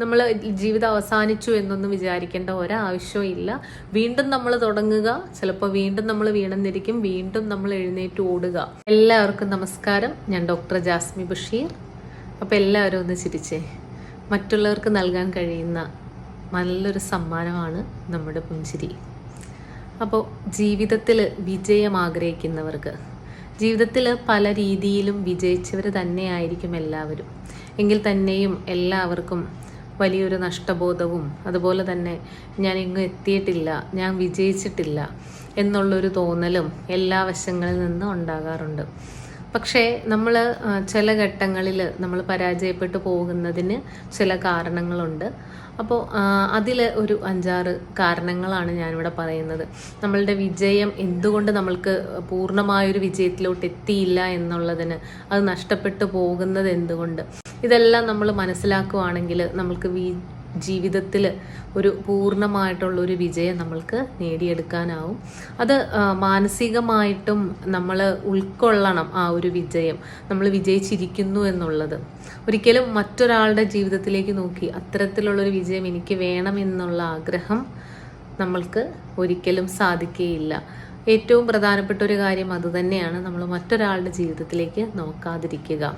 നമ്മൾ ജീവിതം അവസാനിച്ചു എന്നൊന്നും വിചാരിക്കേണ്ട ഒരാവശ്യവും ഇല്ല. വീണ്ടും നമ്മൾ തുടങ്ങുക. ചിലപ്പോൾ വീണ്ടും നമ്മൾ വീണെന്നിരിക്കും. വീണ്ടും നമ്മൾ എഴുന്നേറ്റ് ഓടുക. എല്ലാവർക്കും നമസ്കാരം. ഞാൻ ഡോക്ടർ ജാസ്മി ബഷീർ. അപ്പോൾ എല്ലാവരും ഒന്ന് ചിരിച്ചേ. മറ്റുള്ളവർക്ക് നൽകാൻ കഴിയുന്ന നല്ലൊരു സമ്മാനമാണ് നമ്മുടെ പുഞ്ചിരി. അപ്പോൾ ജീവിതത്തിൽ വിജയം ആഗ്രഹിക്കുന്നവർക്ക് ജീവിതത്തിൽ പല രീതിയിലും വിജയിച്ചവർ തന്നെയായിരിക്കും എല്ലാവരും. എങ്കിൽ തന്നെയും എല്ലാവർക്കും വലിയൊരു നഷ്ടബോധവും അതുപോലെ തന്നെ ഞാൻ ഇങ്ങ് എത്തിയിട്ടില്ല ഞാൻ വിജയിച്ചിട്ടില്ല എന്നുള്ളൊരു തോന്നലും എല്ലാ വശങ്ങളിൽ നിന്നും ഉണ്ടാകാറുണ്ട്. പക്ഷേ നമ്മൾ ചില ഘട്ടങ്ങളിൽ നമ്മൾ പരാജയപ്പെട്ടു പോകുന്നതിന് ചില കാരണങ്ങളുണ്ട്. അപ്പോൾ അതിൽ ഒരു അഞ്ചാറ് കാരണങ്ങളാണ് ഞാനിവിടെ പറയുന്നത്. നമ്മളുടെ വിജയം എന്തുകൊണ്ട് നമ്മൾക്ക് പൂർണമായൊരു വിജയത്തിലോട്ട് എത്തിയില്ല എന്നുള്ളതിന് അത് നഷ്ടപ്പെട്ടു പോകുന്നത് എന്തുകൊണ്ട്? ഇതെല്ലാം നമ്മൾ മനസ്സിലാക്കുവാണെങ്കിൽ നമ്മൾക്ക് വി ജീവിതത്തിൽ ഒരു പൂർണമായിട്ടുള്ള ഒരു വിജയം നമ്മൾക്ക് നേടിയെടുക്കാനാവും. അത് മാനസികമായിട്ടും നമ്മൾ ഉൾക്കൊള്ളണം ആ ഒരു വിജയം. നമ്മൾ വിജയിച്ചിരിക്കുന്നു എന്നുള്ളത്. ഒരിക്കലും മറ്റൊരാളുടെ ജീവിതത്തിലേക്ക് നോക്കി അത്തരത്തിലുള്ളൊരു വിജയം എനിക്ക് വേണമെന്നുള്ള ആഗ്രഹം നമ്മൾക്ക് ഒരിക്കലും സാധിക്കുകയില്ല ഏറ്റവും പ്രധാനപ്പെട്ട ഒരു കാര്യം അതുതന്നെയാണ് നമ്മൾ മറ്റൊരാളുടെ ജീവിതത്തിലേക്ക് നോക്കാതിരിക്കുക.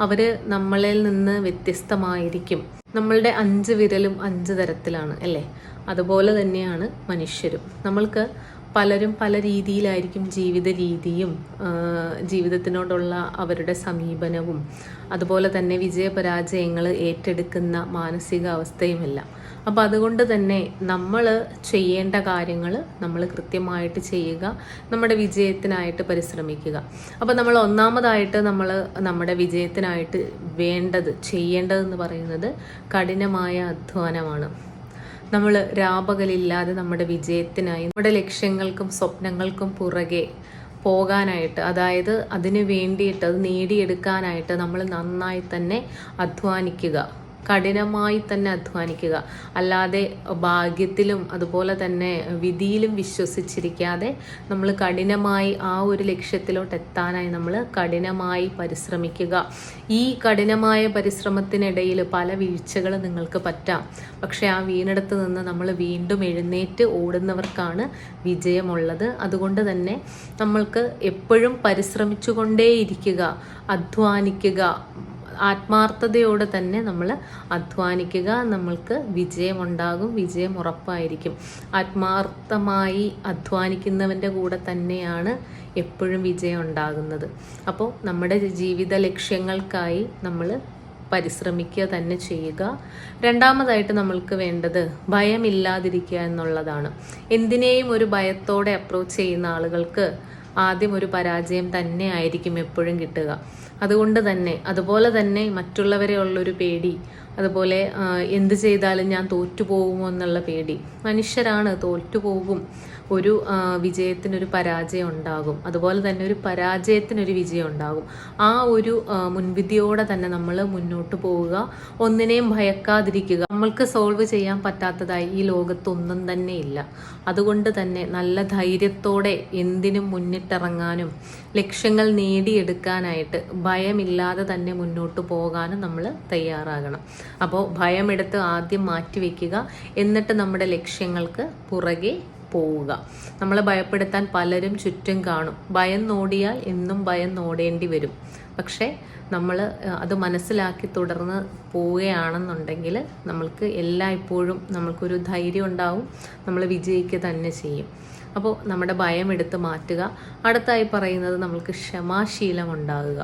അവർ നമ്മളിൽ നിന്ന് വ്യത്യസ്തമായിരിക്കും. നമ്മളുടെ അഞ്ച് വിരലും അഞ്ച് തരത്തിലാണ് അല്ലേ? അതുപോലെ തന്നെയാണ് മനുഷ്യരും. നമ്മൾക്ക് പലരും പല രീതിയിലായിരിക്കും ജീവിത രീതിയും ജീവിതത്തിനോടുള്ള അവരുടെ സമീപനവും അതുപോലെ തന്നെ വിജയപരാജയങ്ങൾ ഏറ്റെടുക്കുന്ന മാനസികാവസ്ഥയുമെല്ലാം അപ്പോൾ അതുകൊണ്ട് തന്നെ നമ്മൾ ചെയ്യേണ്ട കാര്യങ്ങൾ നമ്മൾ കൃത്യമായിട്ട് ചെയ്യുക നമ്മുടെ വിജയത്തിനായിട്ട് പരിശ്രമിക്കുക. അപ്പോൾ നമ്മൾ ഒന്നാമതായിട്ട് നമ്മൾ നമ്മുടെ വിജയത്തിനായിട്ട് വേണ്ടത് ചെയ്യേണ്ടതെന്ന് പറയുന്നത് കഠിനമായ അധ്വാനമാണ്. നമ്മൾ രാപകലില്ലാതെ നമ്മുടെ വിജയത്തിനായി നമ്മുടെ ലക്ഷ്യങ്ങൾക്കും സ്വപ്നങ്ങൾക്കും പുറകെ പോകാനായിട്ട് അതായത് അതിന് വേണ്ടിയിട്ട് അത് നേടിയെടുക്കാനായിട്ട് നമ്മൾ നന്നായി തന്നെ അധ്വാനിക്കുക. കഠിനമായി തന്നെ അധ്വാനിക്കുക. അല്ലാതെ ഭാഗ്യത്തിലും അതുപോലെ തന്നെ വിധിയിലും വിശ്വസിച്ചിരിക്കാതെ നമ്മൾ കഠിനമായി ആ ഒരു ലക്ഷ്യത്തിലോട്ട് എത്താനായി നമ്മൾ കഠിനമായി പരിശ്രമിക്കുക. ഈ കഠിനമായ പരിശ്രമത്തിനിടയിൽ പല വീഴ്ചകൾ നിങ്ങൾക്ക് പറ്റാം. പക്ഷേ ആ വീണിടത്ത് നിന്ന് നമ്മൾ വീണ്ടും എഴുന്നേറ്റ് ഓടുന്നവർക്കാണ് വിജയമുള്ളത്. അതുകൊണ്ട് തന്നെ നമ്മൾക്ക് എപ്പോഴും പരിശ്രമിച്ചുകൊണ്ടേയിരിക്കുക അധ്വാനിക്കുക ആത്മാർത്ഥതയോടെ തന്നെ നമ്മൾ അധ്വാനിക്കുക നമ്മൾക്ക് വിജയമുണ്ടാകും വിജയം ഉറപ്പായിരിക്കും. ആത്മാർത്ഥമായി അധ്വാനിക്കുന്നവന്റെ കൂടെ തന്നെയാണ് എപ്പോഴും വിജയം ഉണ്ടാകുന്നത്. അപ്പോൾ നമ്മുടെ ജീവിത ലക്ഷ്യങ്ങൾക്കായി നമ്മൾ പരിശ്രമിക്കുക തന്നെ ചെയ്യുക. രണ്ടാമതായിട്ട് നമ്മൾക്ക് വേണ്ടത് ഭയമില്ലാതിരിക്കുക എന്നുള്ളതാണ്. എന്തിനേയും ഒരു ഭയത്തോടെ അപ്രോച്ച് ചെയ്യുന്ന ആളുകൾക്ക് ആദ്യം ഒരു പരാജയം തന്നെ ആയിരിക്കും എപ്പോഴും കിട്ടുക. അതുകൊണ്ട് തന്നെ അതുപോലെ തന്നെ മറ്റുള്ളവരെ ഉള്ളൊരു പേടി. അതുപോലെ എന്ത് ചെയ്താലും ഞാൻ തോറ്റുപോകുമോ എന്നുള്ള പേടി. മനുഷ്യരാണ് തോറ്റുപോകും ഒരു വിജയത്തിനൊരു പരാജയം ഉണ്ടാകും. അതുപോലെ തന്നെ ഒരു പരാജയത്തിനൊരു വിജയം ഉണ്ടാകും. ആ ഒരു മുൻവിധിയോടെ തന്നെ നമ്മൾ മുന്നോട്ട് പോവുക. ഒന്നിനെയും ഭയക്കാതിരിക്കുക. നമ്മൾക്ക് സോൾവ് ചെയ്യാൻ പറ്റാത്തതായി ഈ ലോകത്തൊന്നും തന്നെ ഇല്ല. അതുകൊണ്ട് തന്നെ നല്ല ധൈര്യത്തോടെ എന്തിനും മുന്നിട്ടിറങ്ങാനും ലക്ഷ്യങ്ങൾ നേടിയെടുക്കാനായിട്ട് ഭയമില്ലാതെ തന്നെ മുന്നോട്ട് പോകാനും നമ്മൾ തയ്യാറാകണം. അപ്പോൾ ഭയമെടുത്ത് ആദ്യം മാറ്റിവെക്കുക എന്നിട്ട് നമ്മുടെ ലക്ഷ്യങ്ങൾക്ക് പുറകെ പോവുക. നമ്മളെ ഭയപ്പെടുത്താൻ പലരും ചുറ്റും കാണും. ഭയം നോടിയാൽ എന്നും ഭയം നോടേണ്ടി വരും. പക്ഷേ നമ്മൾ അത് മനസ്സിലാക്കി തുടർന്ന് പോവുകയാണെന്നുണ്ടെങ്കിൽ നമ്മൾക്ക് എല്ലായ്പ്പോഴും നമ്മൾക്കൊരു ധൈര്യം ഉണ്ടാവും. നമ്മൾ വിജയിക്കുക തന്നെ ചെയ്യും. അപ്പോൾ നമ്മുടെ ഭയം എടുത്ത് മാറ്റുക. അടുത്തായി പറയുന്നത് നമ്മൾക്ക് ക്ഷമാശീലം ഉണ്ടാകുക.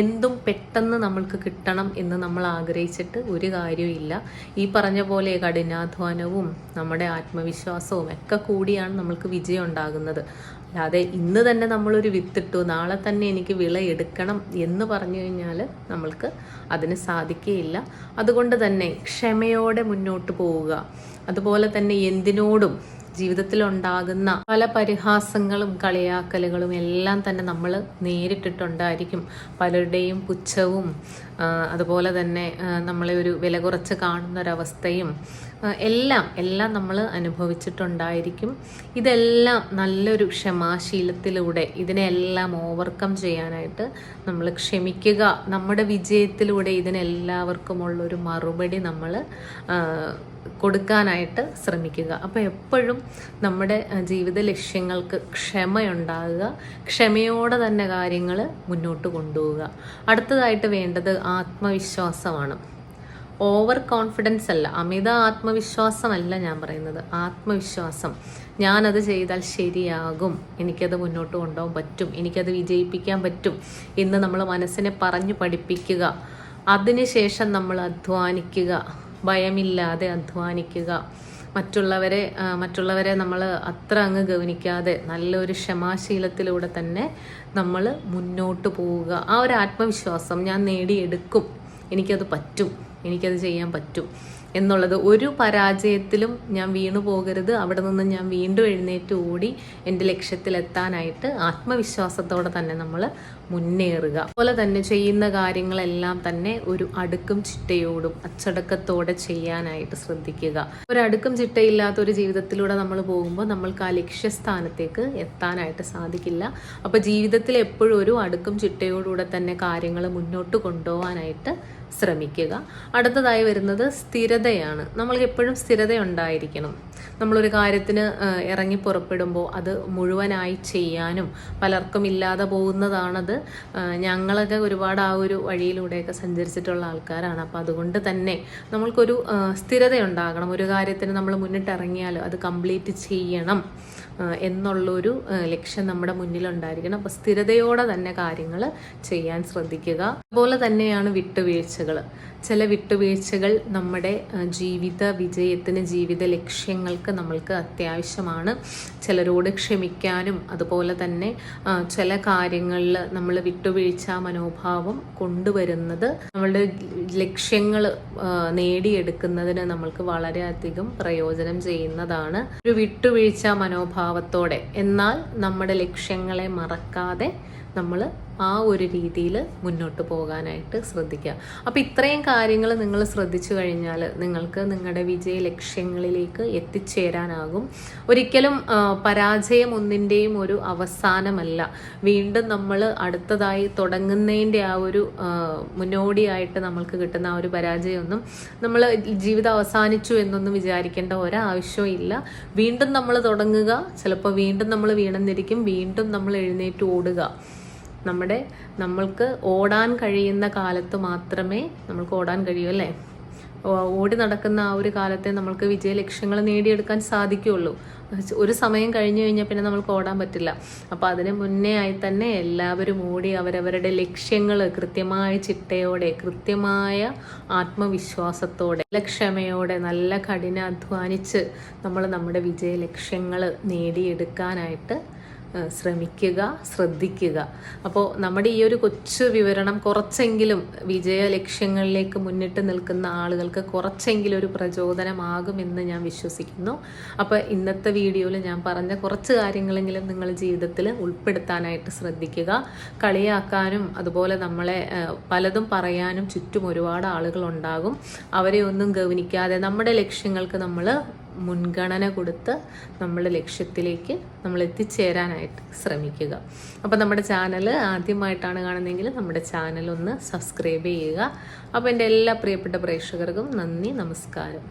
എന്തും പെട്ടെന്ന് നമ്മൾക്ക് കിട്ടണം എന്ന് നമ്മൾ ആഗ്രഹിച്ചിട്ട് ഒരു കാര്യവും ഈ പറഞ്ഞ പോലെ കഠിനാധ്വാനവും നമ്മുടെ ആത്മവിശ്വാസവും ഒക്കെ കൂടിയാണ് നമ്മൾക്ക് വിജയം ഉണ്ടാകുന്നത്. അല്ലാതെ ഇന്ന് തന്നെ നമ്മളൊരു വിത്തിട്ടു നാളെ തന്നെ എനിക്ക് വിള എടുക്കണം എന്ന് പറഞ്ഞു കഴിഞ്ഞാൽ നമ്മൾക്ക് അതിന് സാധിക്കുകയില്ല അതുകൊണ്ട് തന്നെ ക്ഷമയോടെ മുന്നോട്ട് പോവുക. അതുപോലെ തന്നെ എന്തിനോടും ജീവിതത്തിൽ ഉണ്ടാകുന്ന പല പരിഹാസങ്ങളും കളിയാക്കലുകളും എല്ലാം തന്നെ നമ്മൾ നേരിട്ടിട്ടുണ്ടായിരിക്കും. പലരുടെയും പുച്ഛവും അതുപോലെ തന്നെ നമ്മളെ ഒരു വില കുറച്ച് കാണുന്നൊരവസ്ഥയും എല്ലാം എല്ലാം നമ്മൾ അനുഭവിച്ചിട്ടുണ്ടായിരിക്കും. ഇതെല്ലാം നല്ലൊരു ക്ഷമാശീലത്തിലൂടെ ഇതിനെല്ലാം ഓവർകം ചെയ്യാനായിട്ട് നമ്മൾ ക്ഷമിക്കുക. നമ്മുടെ വിജയത്തിലൂടെ ഇതിനെല്ലാവർക്കുമുള്ളൊരു മറുപടി നമ്മൾ കൊടുക്കാനായിട്ട് ശ്രമിക്കുക. അപ്പോൾ എപ്പോഴും നമ്മുടെ ജീവിത ലക്ഷ്യങ്ങൾക്ക് ക്ഷമയുണ്ടാകുക. ക്ഷമയോടെ തന്നെ കാര്യങ്ങൾ മുന്നോട്ട് കൊണ്ടുപോവുക. അടുത്തതായിട്ട് വേണ്ടത് ആത്മവിശ്വാസമാണ്. ഓവർ കോൺഫിഡൻസ് അല്ല അമിത ആത്മവിശ്വാസമല്ല ഞാൻ പറയുന്നത്. ആത്മവിശ്വാസം. ഞാനത് ചെയ്താൽ ശരിയാകും. എനിക്കത് മുന്നോട്ട് കൊണ്ടുപോകാൻ പറ്റും. എനിക്കത് വിജയിപ്പിക്കാൻ പറ്റും എന്ന് നമ്മൾ മനസ്സിനെ പറഞ്ഞു പഠിപ്പിക്കുക. അതിനുശേഷം നമ്മൾ അധ്വാനിക്കുക. ഭയമില്ലാതെ അധ്വാനിക്കുക. മറ്റുള്ളവരെ മറ്റുള്ളവരെ നമ്മൾ അത്ര അങ്ങ് ഗവനിക്കാതെ നല്ലൊരു ക്ഷമാശീലത്തിലൂടെ തന്നെ നമ്മൾ മുന്നോട്ട് പോവുക. ആ ഒരു ആത്മവിശ്വാസം ഞാൻ നേടിയെടുക്കും. എനിക്കത് പറ്റും. എനിക്കത് ചെയ്യാൻ പറ്റും. എന്നുള്ളത് ഒരു പരാജയത്തിലും ഞാൻ വീണു പോകരുത്. അവിടെ നിന്ന് ഞാൻ വീണ്ടും എഴുന്നേറ്റ് ഓടി എന്റെ ലക്ഷ്യത്തിലെത്താനായിട്ട് ആത്മവിശ്വാസത്തോടെ തന്നെ നമ്മൾ മുന്നേറുക. അതുപോലെ തന്നെ ചെയ്യുന്ന കാര്യങ്ങളെല്ലാം തന്നെ ഒരു അടുക്കും ചിട്ടയോടും അച്ചടക്കത്തോടെ ചെയ്യാനായിട്ട് ശ്രദ്ധിക്കുക. ഒരു അടുക്കും ചിട്ടയില്ലാത്ത ഒരു ജീവിതത്തിലൂടെ നമ്മൾ പോകുമ്പോൾ നമ്മൾക്ക് ആ ലക്ഷ്യസ്ഥാനത്തേക്ക് എത്താനായിട്ട് സാധിക്കില്ല. അപ്പോൾ ജീവിതത്തിൽ എപ്പോഴും ഒരു അടുക്കും ചിട്ടയോടുകൂടെ തന്നെ കാര്യങ്ങൾ മുന്നോട്ട് കൊണ്ടുപോകാനായിട്ട് ശ്രമിക്കുക. അടുത്തതായി വരുന്നത് സ്ഥിരതയാണ്. നമ്മൾക്ക് എപ്പോഴും സ്ഥിരത ഉണ്ടായിരിക്കണം നമ്മളൊരു കാര്യത്തിന് ഇറങ്ങി പുറപ്പെടുമ്പോൾ അത് മുഴുവനായി ചെയ്യാനും പലർക്കും ഇല്ലാതെ പോകുന്നതാണത് ഞങ്ങളൊക്കെ ഒരുപാട് ആ ഒരു വഴിയിലൂടെയൊക്കെ സഞ്ചരിച്ചിട്ടുള്ള ആൾക്കാരാണ്. അപ്പോൾ അതുകൊണ്ട് തന്നെ നമ്മൾക്കൊരു സ്ഥിരത ഉണ്ടാകണം ഒരു കാര്യത്തിന് നമ്മൾ മുന്നിട്ടിറങ്ങിയാൽ അത് കംപ്ലീറ്റ് ചെയ്യണം എന്നുള്ളൊരു ലക്ഷ്യം നമ്മുടെ മുന്നിലുണ്ടായിരിക്കണം. അപ്പോൾ സ്ഥിരതയോടെ തന്നെ കാര്യങ്ങൾ ചെയ്യാൻ ശ്രദ്ധിക്കുക. അതുപോലെ തന്നെയാണ് വിട്ടുവീഴ്ചകൾ. ചില വിട്ടുവീഴ്ചകൾ നമ്മുടെ ജീവിത വിജയത്തിന് ജീവിത ലക്ഷ്യങ്ങൾക്ക് നമ്മൾക്ക് അത്യാവശ്യമാണ്. ചിലരോട് ക്ഷമിക്കാനും അതുപോലെ തന്നെ ചില കാര്യങ്ങളിൽ നമ്മൾ വിട്ടുവീഴ്ച മനോഭാവം കൊണ്ടുവരുന്നത് നമ്മളുടെ ലക്ഷ്യങ്ങൾ നേടിയെടുക്കുന്നതിന് നമ്മൾക്ക് വളരെയധികം പ്രയോജനം ചെയ്യുന്നതാണ്. ഒരു വിട്ടുവീഴ്ച മനോഭാവത്തോടെ എന്നാൽ നമ്മുടെ ലക്ഷ്യങ്ങളെ മറക്കാതെ നമ്മൾ ആ ഒരു രീതിയിൽ മുന്നോട്ട് പോകാനായിട്ട് ശ്രദ്ധിക്കുക. അപ്പോൾ ഇത്രയും കാര്യങ്ങൾ നിങ്ങൾ ശ്രദ്ധിച്ചു കഴിഞ്ഞാൽ നിങ്ങൾക്ക് നിങ്ങളുടെ വിജയ ലക്ഷ്യങ്ങളിലേക്ക് എത്തിച്ചേരാനാകും. ഒരിക്കലും പരാജയം ഒന്നിന്റെയും ഒരു അവസാനമല്ല. വീണ്ടും നമ്മൾ അടുത്തതായി തുടങ്ങുന്നതിന്റെ ആ ഒരു മുന്നോടിയായിട്ട് നമ്മൾക്ക് കിട്ടുന്ന ആ ഒരു പരാജയമൊന്നും നമ്മൾ ജീവിതം അവസാനിച്ചു എന്നൊന്നും വിചാരിക്കേണ്ട ഒരാവശ്യവും ഇല്ല. വീണ്ടും നമ്മൾ തുടങ്ങുക. ചിലപ്പോൾ വീണ്ടും നമ്മൾ വീണെന്നിരിക്കും. വീണ്ടും നമ്മൾ എഴുന്നേറ്റ് ഓടുക. നമ്മുടെ നമ്മൾക്ക് ഓടാൻ കഴിയുന്ന കാലത്ത് മാത്രമേ നമ്മൾക്ക് ഓടാൻ കഴിയൂ അല്ലേ? ഓടി നടക്കുന്ന ആ ഒരു കാലത്തെ നമ്മൾക്ക് വിജയ ലക്ഷ്യങ്ങൾ നേടിയെടുക്കാൻ സാധിക്കുകയുള്ളൂ. ഒരു സമയം കഴിഞ്ഞു കഴിഞ്ഞാൽ പിന്നെ നമ്മൾക്ക് ഓടാൻ പറ്റില്ല. അപ്പോൾ അതിന് മുന്നേ ആയി തന്നെ എല്ലാവരും ഓടി അവരവരുടെ ലക്ഷ്യങ്ങൾ കൃത്യമായ ചിട്ടയോടെ കൃത്യമായ ആത്മവിശ്വാസത്തോടെ ക്ഷമയോടെ നല്ല കഠിന അധ്വാനിച്ച് നമ്മൾ നമ്മുടെ വിജയ ലക്ഷ്യങ്ങൾ നേടിയെടുക്കാനായിട്ട് ശ്രമിക്കുക ശ്രദ്ധിക്കുക. അപ്പോൾ നമ്മുടെ ഈ ഒരു കൊച്ചു വിവരണം കുറച്ചെങ്കിലും വിജയ ലക്ഷ്യങ്ങളിലേക്ക് മുന്നിട്ട് നിൽക്കുന്ന ആളുകൾക്ക് കുറച്ചെങ്കിലും ഒരു പ്രചോദനമാകുമെന്ന് ഞാൻ വിശ്വസിക്കുന്നു. അപ്പോൾ ഇന്നത്തെ വീഡിയോയിൽ ഞാൻ പറഞ്ഞ കുറച്ച് കാര്യങ്ങളെങ്കിലും നിങ്ങൾ ജീവിതത്തിൽ ഉൾപ്പെടുത്താനായിട്ട് ശ്രദ്ധിക്കുക. കളിയാക്കാനും അതുപോലെ നമ്മളെ പലതും പറയാനും ചുറ്റും ഒരുപാട് ആളുകളുണ്ടാകും അവരെ ഒന്നും ഗവനിക്കാതെ നമ്മുടെ ലക്ഷ്യങ്ങൾക്ക് നമ്മൾ മുൻഗണന കൊടുത്ത് നമ്മുടെ ലക്ഷ്യത്തിലേക്ക് നമ്മൾ എത്തിച്ചേരാനായിട്ട് ശ്രമിക്കുക. അപ്പോൾ നമ്മുടെ ചാനൽ ആദ്യമായിട്ടാണ് കാണുന്നതെങ്കിൽ നമ്മുടെ ചാനൽ ഒന്ന് സബ്സ്ക്രൈബ് ചെയ്യുക. അപ്പോൾ എന്റെ എല്ലാ പ്രിയപ്പെട്ട പ്രേക്ഷകർക്കും നന്ദി നമസ്കാരം.